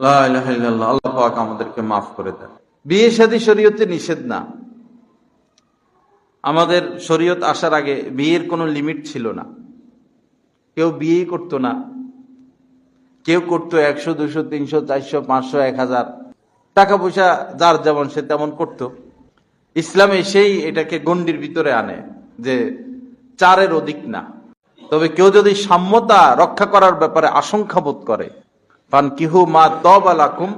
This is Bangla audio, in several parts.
আল্লাহ পাক আমাদেরকে মাফ করে দেন। বিয়ে শাদী শরীয়তে নিষেধ না। আমাদের শরীয়ত আসার আগে বিয়ের কোনো লিমিট ছিল না। কেউ বিয়ে করতো না। কেউ করতো একশো, দুশো, তিনশো, চারশো, পাঁচশো, এক হাজার। টাকা পয়সা যার যেমন সে তেমন করতো। ইসলামে সেই এটাকে গণ্ডির ভিতরে আনে যে চারের অধিক না। তবে কেউ যদি সাম্যতা রক্ষা করার ব্যাপারে আশঙ্কা বোধ করে পান কিহু মা তবালাকুম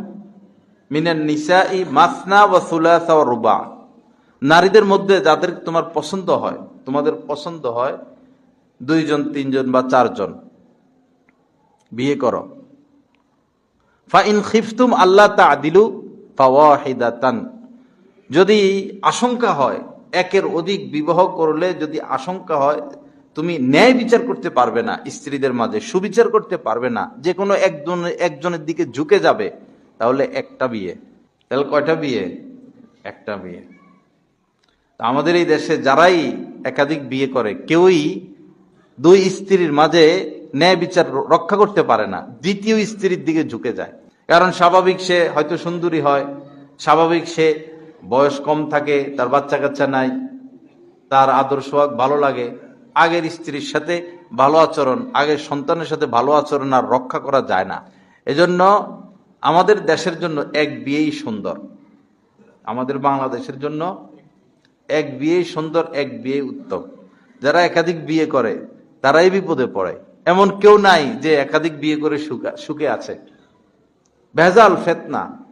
মিনান নিসাই মাসনা ওয়া সুলাসা ওয়া রুবা। নারীদের মধ্যে যাদের তোমার পছন্দ হয়, তোমাদের পছন্দ হয় দুইজন, তিনজন বা চারজন। বিয়ে করো। ফা ইন খিফতুম আল্লাহ তাদিলু ফাওয়াহিদাতান। যদি আশঙ্কা হয়, একের অধিক বিবাহ করলে যদি আশঙ্কা হয় তুমি ন্যায় বিচার করতে পারবে না, স্ত্রীদের মাঝে সুবিচার করতে পারবে না যে কোনো একজন, একজনের দিকে ঝুঁকে যাবে, তাহলে একটা বিয়ে। তাহলে কয়টা বিয়ে? একটা বিয়ে। আমাদের এই দেশে যারাই একাধিক বিয়ে করে, কেউই দুই স্ত্রীর মাঝে ন্যায় বিচার রক্ষা করতে পারে না, দ্বিতীয় স্ত্রীর দিকে ঝুঁকে যায়। কারণ স্বাভাবিক সে হয়তো সুন্দরী হয়, স্বাভাবিক সে বয়স কম থাকে, তার বাচ্চা কাচ্চা নাই, তার আদর্শ ভালো লাগে আগের স্ত্রীর সাথে ভালো আচরণ, আগের সন্তানের সাথে ভালো আচরণ আর রক্ষা করা যায় না। এজন্য আমাদের দেশের জন্য এক বিয়েই সুন্দর। আমাদের বাংলাদেশের জন্য এক বিয়েই সুন্দর, এক বিয়ে উত্তম। যারা একাধিক বিয়ে করে, তারাই বিপদে পড়ে। এমন কেউ নাই যে একাধিক বিয়ে করে সুখা- সুখে আছে। ভেজাল ফেতনা।